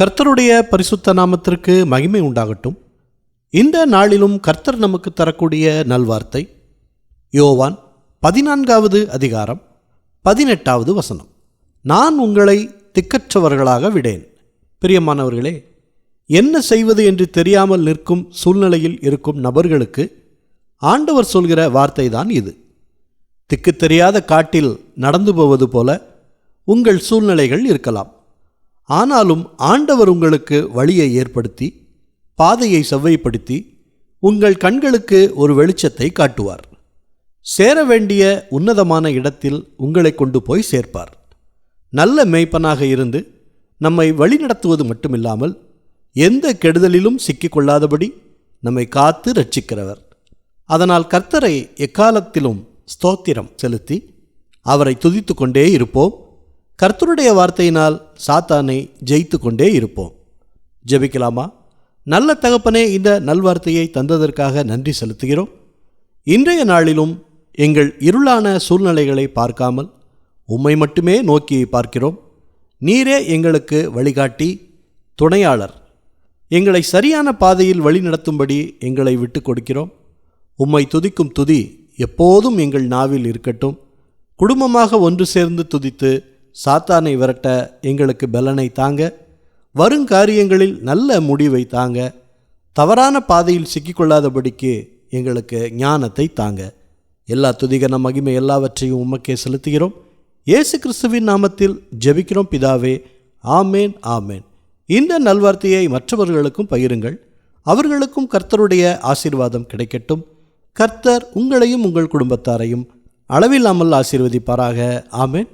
கர்த்தருடைய பரிசுத்த நாமத்திற்கு மகிமை உண்டாகட்டும். இந்த நாளிலும் கர்த்தர் நமக்கு தரக்கூடிய நல்வார்த்தை யோவான் பதினான்காவது அதிகாரம் பதினெட்டாவது வசனம். நான் உங்களை திக்கற்றவர்களாக விடேன். பிரியமானவர்களே என்ன செய்வது என்று தெரியாமல் நிற்கும் சூழ்நிலையில் இருக்கும் நபர்களுக்கு ஆண்டவர் சொல்கிற வார்த்தை தான் இது. திக்கு தெரியாத காட்டில் நடந்து போவது போல உங்கள் சூழ்நிலைகள் இருக்கலாம். ஆனாலும் ஆண்டவர் உங்களுக்கு வழியை ஏற்படுத்தி பாதையை செவ்வைப்படுத்தி உங்கள் கண்களுக்கு ஒரு வெளிச்சத்தை காட்டுவார். சேர வேண்டிய உன்னதமான இடத்தில் உங்களை கொண்டு போய் சேர்ப்பார். நல்ல மேய்ப்பனாக இருந்து நம்மை வழிநடத்துவது மட்டுமில்லாமல் எந்த கெடுதலிலும் சிக்கிக்கொள்ளாதபடி நம்மை காத்து ரட்சிக்கிறவர் அதனால் கர்த்தரை எக்காலத்திலும் ஸ்தோத்திரம் செலுத்தி அவரை துதித்து கொண்டே இருப்போம். கர்த்தருடைய வார்த்தையினால் சாத்தானை ஜெயித்து கொண்டே இருப்போம். ஜெபிக்கலாமா? நல்ல தகப்பனே இந்த நல்வார்த்தையை தந்ததற்காக நன்றி செலுத்துகிறோம். இன்றைய நாளிலும் எங்கள் இருளான சூழ்நிலைகளை பார்க்காமல் உம்மை மட்டுமே நோக்கி பார்க்கிறோம். நீரே எங்களுக்கு வழிகாட்டி துணையாளர். எங்களை சரியான பாதையில் வழிநடத்தும்படி எங்களை விட்டு கொடுக்கிறோம். உம்மை துதிக்கும் துதி எப்போதும் எங்கள் நாவில் இருக்கட்டும். குடும்பமாக ஒன்று சேர்ந்து துதித்து சாத்தானை விரட்ட எங்களுக்கு பலனை தாங்க. வருங்காரியங்களில் நல்ல முடிவை தாங்க. தவறான பாதையில் சிக்கிக்கொள்ளாதபடிக்கு எங்களுக்கு ஞானத்தை தாங்க. எல்லா துதிகன மகிமை எல்லாவற்றையும் உமக்கே செலுத்துகிறோம். இயேசு கிறிஸ்துவின் நாமத்தில் ஜெபிக்கிறோம் பிதாவே. ஆமேன் ஆமேன். இந்த நல்வார்த்தையை மற்றவர்களுக்கும் பகிருங்கள். அவர்களுக்கும் கர்த்தருடைய ஆசீர்வாதம் கிடைக்கட்டும். கர்த்தர் உங்களையும் உங்கள் குடும்பத்தாரையும் அளவில்லாமல் ஆசீர்வதிப்பாராக. ஆமேன்.